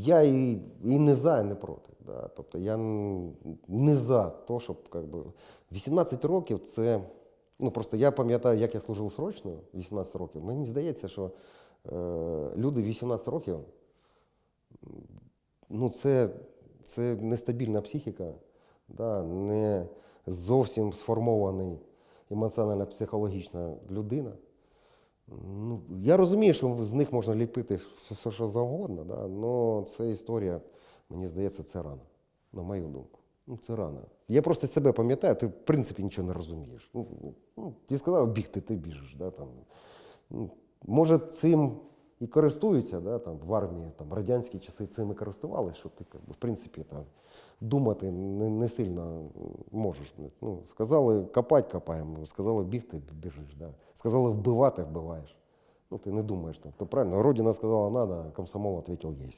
я і, і не за, і не проти. Да? Тобто я не за те, щоб как би, 18 років це. Ну просто я пам'ятаю, як я служив срочно 18 років. Мені здається, що е, люди 18 років ну, це, це нестабільна психіка, да, не зовсім сформований емоціонально-психологічна людина. Ну, я розумію, що з них можна ліпити все, що завгодно, да, але це історія, мені здається, це рано, на мою думку. Ну, це рано. Я просто себе пам'ятаю, ти в принципі нічого не розумієш. Ну, ну, ти сказав бігти, ти біжиш. Да, там. Ну, може, цим і користуються да, там, в армії, там, радянські часи цим користувалися, що ти в принципі там, думати не, не сильно можеш. Ну, сказали копати, копаємо, сказали бігти, біжиш. Да. Сказали вбивати, вбиваєш. Ну, ти не думаєш. там, То правильно, Родина сказала надо, комсомол відповів, есть.